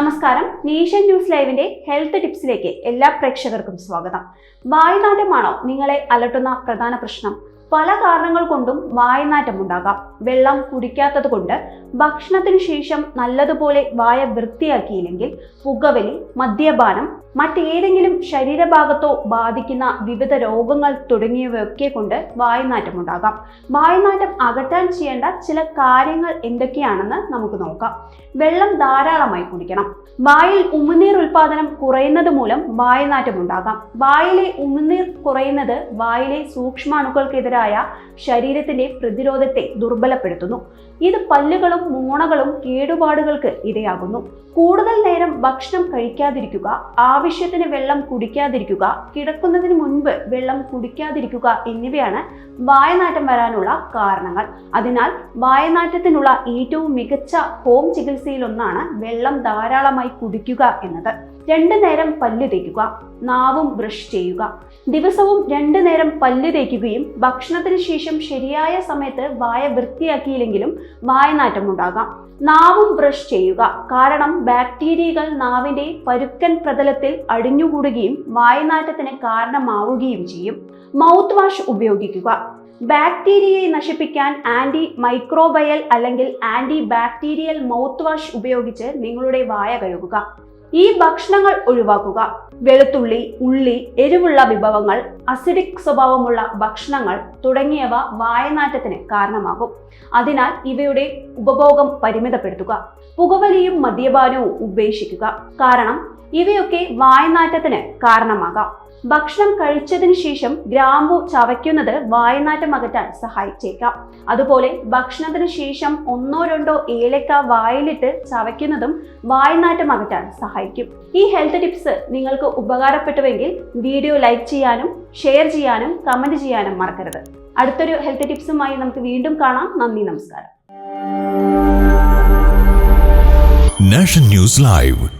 നമസ്കാരം. Nation news ലൈവിന്റെ health ടിപ്സിലേക്ക് എല്ലാ പ്രേക്ഷകർക്കും സ്വാഗതം. വായുനാറ്റമാണോ നിങ്ങളെ അലട്ടുന്ന പ്രധാന പ്രശ്നം? പല കാരണങ്ങൾ കൊണ്ടും വായനാറ്റം ഉണ്ടാകാം. വെള്ളം കുടിക്കാത്തത് കൊണ്ട് ഭക്ഷണത്തിന് ശേഷം നല്ലതുപോലെ വായ വൃത്തിയാക്കിയില്ലെങ്കിൽ പുകവലി മദ്യപാനം മറ്റേതെങ്കിലും ശരീരഭാഗത്തോ ബാധിക്കുന്ന വിവിധ രോഗങ്ങൾ തുടങ്ങിയവയൊക്കെ കൊണ്ട് വായുനാറ്റം ഉണ്ടാകാം. വായുനാറ്റം അകറ്റാൻ ചെയ്യേണ്ട ചില കാര്യങ്ങൾ എന്തൊക്കെയാണെന്ന് നമുക്ക് നോക്കാം. വെള്ളം ധാരാളമായി കുടിക്കണം. വായിൽ ഉമിനീർ ഉൽപാദനം കുറയുന്നത് മൂലം വായുനാറ്റം ഉണ്ടാകാം. വായിലെ ഉമിനീർ കുറയുന്നത് വായിലെ സൂക്ഷ്മാണുക്കൾക്കെതിരായ ശരീരത്തിന്റെ പ്രതിരോധത്തെ ദുർബലപ്പെടുത്തുന്നു. ഇത് പല്ലുകളും മോണകളും കേടുപാടുകൾക്ക് ഇടയാകുന്നു കൂടുതൽ നേരം ഭക്ഷണം കഴിക്കാതിരിക്കുക ആവശ്യത്തിന് വെള്ളം കുടിക്കാതിരിക്കുക കിടക്കുന്നതിന് മുൻപ് വെള്ളം കുടിക്കാതിരിക്കുക എന്നിവയാണ് വായനാറ്റം വരാനുള്ള കാരണങ്ങൾ. അതിനാൽ വായനാറ്റത്തിനുള്ള ഏറ്റവും മികച്ച ഹോം ചികിത്സയിലൊന്നാണ് വെള്ളം ധാരാളമായി കുടിക്കുക എന്നത്. രണ്ടു നേരം പല്ല് തേക്കുക നാവും ബ്രഷ് ചെയ്യുക. ദിവസവും രണ്ടു നേരം പല്ല് തേക്കുകയും ഭക്ഷണത്തിന് ശേഷം ശരിയായ സമയത്ത് വായ വൃത്തിയാക്കിയില്ലെങ്കിലും വായനാറ്റം ഉണ്ടാകാം. നാവും ബ്രഷ് ചെയ്യുക കാരണം ബാക്ടീരിയകൾ നാവിന്റെ പരുക്കൻ പ്രതലത്തിൽ അടിഞ്ഞുകൂടുകയും വായനാറ്റത്തിന് കാരണമാവുകയും ചെയ്യും. മൗത്ത് വാഷ് ഉപയോഗിക്കുക. ബാക്ടീരിയയെ നശിപ്പിക്കാൻ ആന്റി മൈക്രോബയൽ അല്ലെങ്കിൽ ആന്റി ബാക്ടീരിയൽ മൗത്ത് വാഷ് ഉപയോഗിച്ച് നിങ്ങളുടെ വായ കഴുകുക. ഈ ഭക്ഷണങ്ങൾ ഒഴിവാക്കുക. വെളുത്തുള്ളി ഉള്ളി എരിവുള്ള വിഭവങ്ങൾ അസിഡിക് സ്വഭാവമുള്ള ഭക്ഷണങ്ങൾ തുടങ്ങിയവ വായനാറ്റത്തിന് കാരണമാകും. അതിനാൽ ഇവയുടെ ഉപഭോഗം പരിമിതപ്പെടുത്തുക. പുകവലിയും മദ്യപാനവും ഉപേക്ഷിക്കുക. കാരണം ഇവയൊക്കെ വായനാറ്റത്തിന് കാരണമാകാം. ഭക്ഷണം കഴിച്ചതിന് ശേഷം ഗ്രാമ്പു ചവയ്ക്കുന്നത് വായനാറ്റം അകറ്റാൻ സഹായിച്ചേക്കാം. അതുപോലെ ഭക്ഷണത്തിന് ശേഷം ഒന്നോ രണ്ടോ ഏലക്ക വായിലിട്ട് ചവയ്ക്കുന്നതും വായനാറ്റം അകറ്റാൻ സഹായിക്കും. ഈ ഹെൽത്ത് ടിപ്സ് നിങ്ങൾക്ക് ഉപകാരപ്പെട്ടുവെങ്കിൽ വീഡിയോ ലൈക്ക് ചെയ്യാനും ഷെയർ ചെയ്യാനും കമന്റ് ചെയ്യാനും മറക്കരുത്. അടുത്തൊരു ഹെൽത്ത് ടിപ്സുമായി നമുക്ക് വീണ്ടും കാണാം. നന്ദി നമസ്കാരം. Nation news live